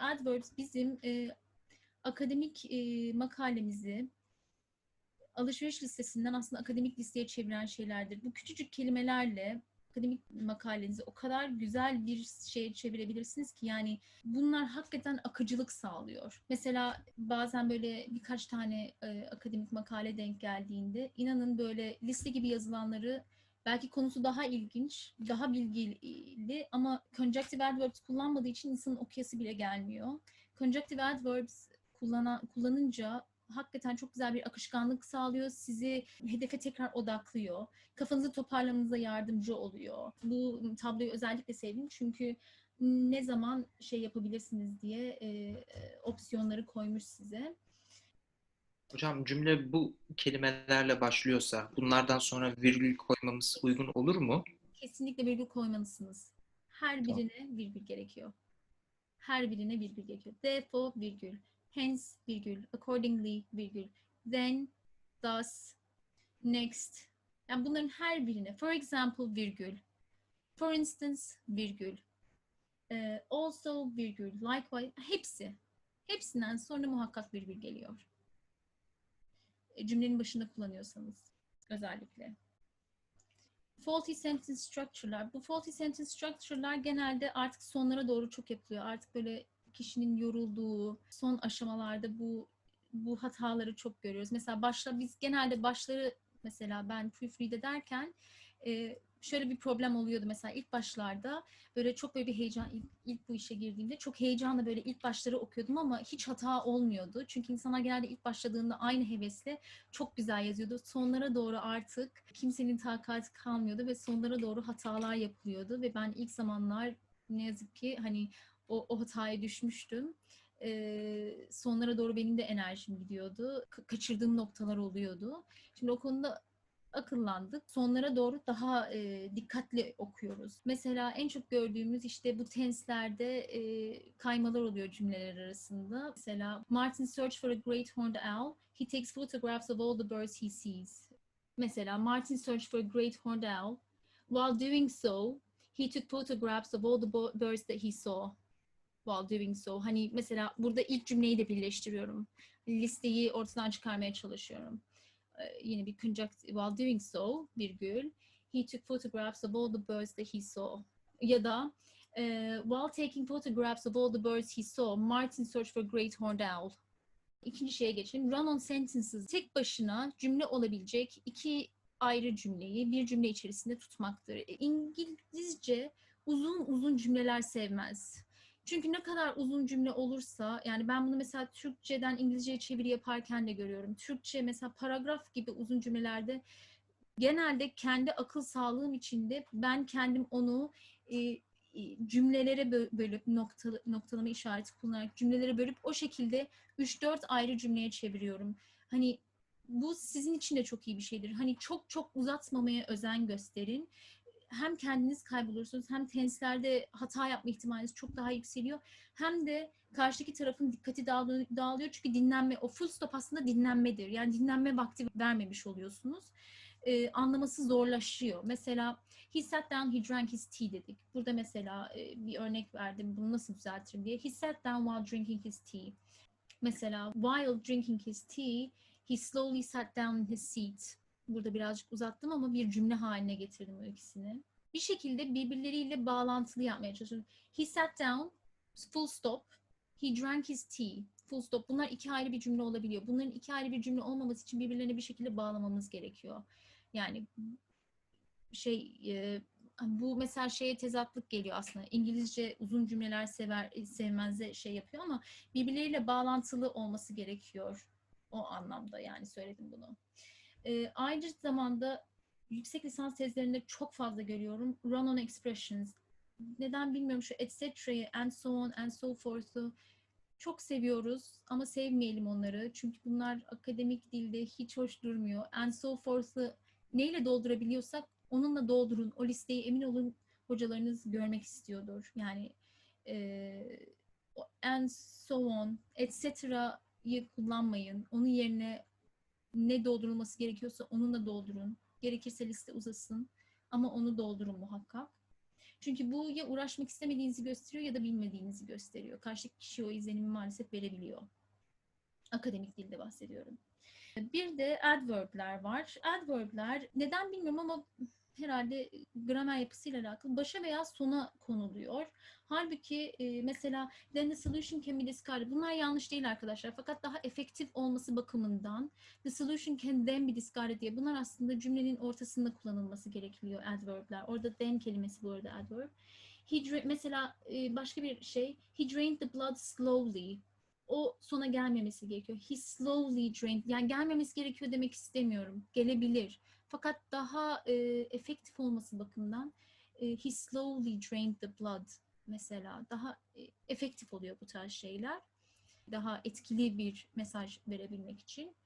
AdWords bizim e, akademik e, makalemizi alışveriş listesinden aslında akademik listeye çeviren şeylerdir. Bu küçücük kelimelerle akademik makalenizi o kadar güzel bir şeye çevirebilirsiniz ki yani bunlar hakikaten akıcılık sağlıyor. Mesela bazen böyle birkaç tane e, akademik makale denk geldiğinde inanın böyle liste gibi yazılanları belki konusu daha ilginç, daha bilgili ama conjunctive adverbs kullanmadığı için insanın okuyası bile gelmiyor. Conjunctive adverbs kullanan, kullanınca hakikaten çok güzel bir akışkanlık sağlıyor. Sizi hedefe tekrar odaklıyor. Kafanızı toparlamanıza yardımcı oluyor. Bu tabloyu özellikle sevdim çünkü ne zaman şey yapabilirsiniz diye e, opsiyonları koymuş size. Hocam cümle bu kelimelerle başlıyorsa bunlardan sonra virgül koymamız uygun olur mu? Kesinlikle virgül koymalısınız. Her birine virgül gerekiyor. Her birine virgül gerekiyor. Therefore virgül. Hence virgül. Accordingly virgül. Then, thus, next. Yani bunların her birine. For example virgül. For instance virgül. Ee, also virgül. Likewise. Hepsi. Hepsinden sonra muhakkak virgül geliyor. E, cümlenin başında kullanıyorsanız özellikle. Faulty sentence structure'lar. Bu faulty sentence structure'lar genelde artık sonlara doğru çok yapılıyor. Artık böyle kişinin yorulduğu son aşamalarda bu bu hataları çok görüyoruz. Mesela başla biz genelde başları mesela ben proofread ederken e, şöyle bir problem oluyordu mesela ilk başlarda böyle çok böyle bir heyecan ilk, ilk bu işe girdiğimde çok heyecanla böyle ilk başları okuyordum ama hiç hata olmuyordu. Çünkü insanlar genelde ilk başladığında aynı hevesle çok güzel yazıyordu. Sonlara doğru artık kimsenin takati kalmıyordu ve sonlara doğru hatalar yapılıyordu ve ben ilk zamanlar ne yazık ki hani o, o hataya düşmüştüm. Ee, sonlara doğru benim de enerjim gidiyordu. Ka- kaçırdığım noktalar oluyordu. Şimdi o konuda akıllandık. Sonlara doğru daha e, dikkatli okuyoruz. Mesela en çok gördüğümüz işte bu tenslerde e, kaymalar oluyor cümleler arasında. Mesela Martin search for a great horned owl. He takes photographs of all the birds he sees. Mesela Martin search for a great horned owl. While doing so, he took photographs of all the birds that he saw while doing so. Hani mesela burada ilk cümleyi de birleştiriyorum. Listeyi ortadan çıkarmaya çalışıyorum. Ee, yine bir conjunctive while doing so virgül he took photographs of all the birds that he saw. Ya da e, while taking photographs of all the birds he saw, Martin searched for great horned owl. İkinci şeye geçelim. Run-on sentences tek başına cümle olabilecek iki ayrı cümleyi bir cümle içerisinde tutmaktır. E, İngilizce uzun uzun cümleler sevmez. Çünkü ne kadar uzun cümle olursa, yani ben bunu mesela Türkçeden İngilizceye çeviri yaparken de görüyorum. Türkçe mesela paragraf gibi uzun cümlelerde genelde kendi akıl sağlığım içinde ben kendim onu e, e, cümlelere bö- bölüp nokta, noktalama işareti kullanarak cümlelere bölüp o şekilde 3-4 ayrı cümleye çeviriyorum. Hani bu sizin için de çok iyi bir şeydir. Hani çok çok uzatmamaya özen gösterin hem kendiniz kaybolursunuz hem tenslerde hata yapma ihtimaliniz çok daha yükseliyor. Hem de karşıdaki tarafın dikkati dağılıyor, çünkü dinlenme, o full stop aslında dinlenmedir. Yani dinlenme vakti vermemiş oluyorsunuz. Ee, anlaması zorlaşıyor. Mesela he sat down, he drank his tea dedik. Burada mesela e, bir örnek verdim bunu nasıl düzeltirim diye. He sat down while drinking his tea. Mesela while drinking his tea, he slowly sat down in his seat burada birazcık uzattım ama bir cümle haline getirdim o ikisini. Bir şekilde birbirleriyle bağlantılı yapmaya çalışıyorum. He sat down, full stop. He drank his tea, full stop. Bunlar iki ayrı bir cümle olabiliyor. Bunların iki ayrı bir cümle olmaması için birbirlerine bir şekilde bağlamamız gerekiyor. Yani şey e, bu mesela şeye tezatlık geliyor aslında. İngilizce uzun cümleler sever sevmezse şey yapıyor ama birbirleriyle bağlantılı olması gerekiyor. O anlamda yani söyledim bunu. E, aynı zamanda yüksek lisans tezlerinde çok fazla görüyorum. Run-on expressions. Neden bilmiyorum şu etc'yi and so on and so forth'u çok seviyoruz ama sevmeyelim onları. Çünkü bunlar akademik dilde hiç hoş durmuyor. And so forth'u neyle doldurabiliyorsak onunla doldurun. O listeyi emin olun hocalarınız görmek istiyordur. Yani e, and so on, etc'yi kullanmayın. Onun yerine ne doldurulması gerekiyorsa onunla doldurun. Gerekirse liste uzasın ama onu doldurun muhakkak. Çünkü bu ya uğraşmak istemediğinizi gösteriyor ya da bilmediğinizi gösteriyor. Karşıdaki kişi o izlenimi maalesef verebiliyor. Akademik dilde bahsediyorum. Bir de adverb'ler var. Adverb'ler neden bilmiyorum ama herhalde gramer yapısıyla alakalı başa veya sona konuluyor. Halbuki e, mesela then the solution can be discarded. Bunlar yanlış değil arkadaşlar. Fakat daha efektif olması bakımından the solution can then be discarded diye bunlar aslında cümlenin ortasında kullanılması gerekiyor adverb'ler. Orada then kelimesi bu arada adverb. He mesela e, başka bir şey he drained the blood slowly. O sona gelmemesi gerekiyor. He slowly drained. Yani gelmemesi gerekiyor demek istemiyorum. Gelebilir. Fakat daha e, efektif olması bakımından e, he slowly drained the blood mesela daha e, efektif oluyor bu tarz şeyler. Daha etkili bir mesaj verebilmek için.